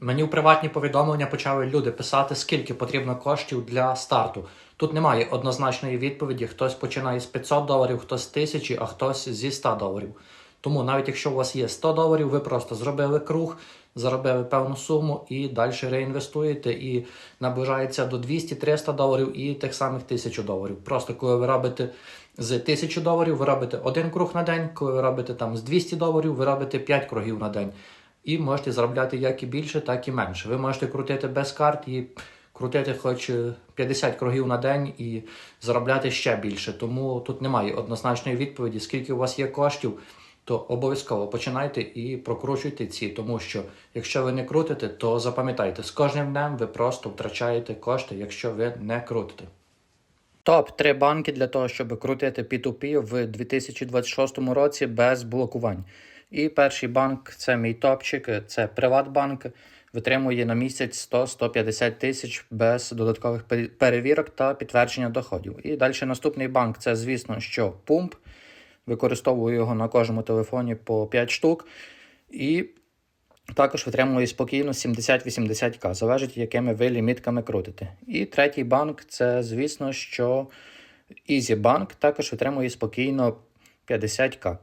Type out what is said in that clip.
Мені в приватні повідомлення почали люди писати, скільки потрібно коштів для старту. Тут немає однозначної відповіді. Хтось починає з 500 доларів, хтось з 1000, а хтось зі 100 доларів. Тому навіть якщо у вас є 100 доларів, ви просто зробили круг, заробили певну суму і далі реінвестуєте і наближається до 200-300 доларів і тих самих 1000 доларів. Просто коли ви робите з 1000 доларів, ви робите один круг на день, коли ви робите там з 200 доларів, ви робите 5 кругів на день. І можете заробляти як і більше, так і менше. Ви можете крутити без карт і крутити хоч е, 50 кругів на день і заробляти ще більше. Тому тут немає однозначної відповіді, скільки у вас є коштів, то обов'язково починайте і прокручуйте ці, тому що якщо ви не крутите, то запам'ятайте, з кожним днем ви просто втрачаєте кошти, якщо ви не крутите. Топ 3 банки для того, щоб крутити P2P в 2026 році без блокувань. І перший банк це мій топчик, це Приватбанк. Витримує на місяць 100-150 тисяч без додаткових перевірок та підтвердження доходів. І далі наступний банк це, звісно, що Pump. Використовую його на кожному телефоні по 5 штук. І також витримує спокійно 70-80к, залежить, якими ви лімітками крутите. І третій банк це, звісно, що EasyBank також витримує спокійно 50к.